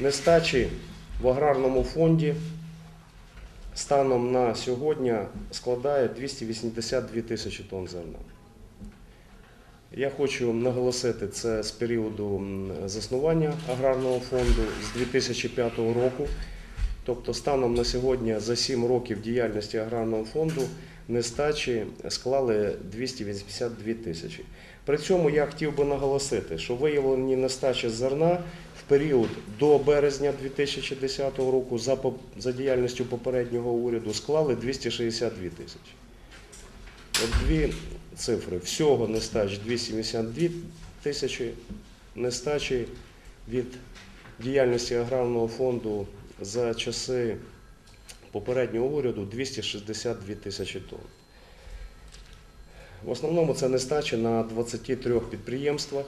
Нестачі в аграрному фонді станом на сьогодні складає 282 тисячі тонн зерна. Я хочу наголосити це з періоду заснування аграрного фонду з 2005 року. Тобто станом на сьогодні за 7 років діяльності аграрного фонду нестачі склали 282 тисячі. При цьому я хотів би наголосити, що виявлені нестачі зерна період до березня 2010 року за, за діяльністю попереднього уряду склали 262 тисячі. Дві цифри. Всього нестач 272 тисячі, нестачі від діяльності аграрного фонду за часи попереднього уряду 262 тисячі тонн. В основному це нестача на 23 підприємствах.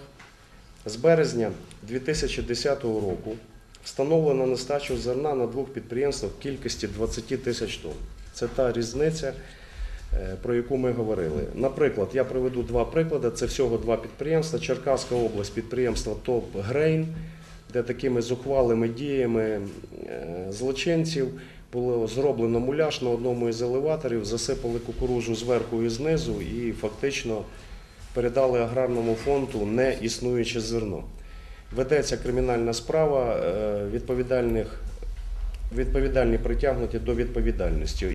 З березня 2010 року встановлено нестачу зерна на двох підприємствах в кількості 20 тисяч тонн. Це та різниця, е, про яку ми говорили. Наприклад, я приведу два приклади. Це всього два підприємства. Черкаська область, підприємство ТОП Грейн, де такими зухвалими діями е, злочинців було зроблено муляж на одному із елеваторів, засипали кукуружу зверху і знизу і фактично передали аграрному фонду не існуюче зерно. Ведеться кримінальна справа, е, відповідальних, відповідальні притягнуті до відповідальності.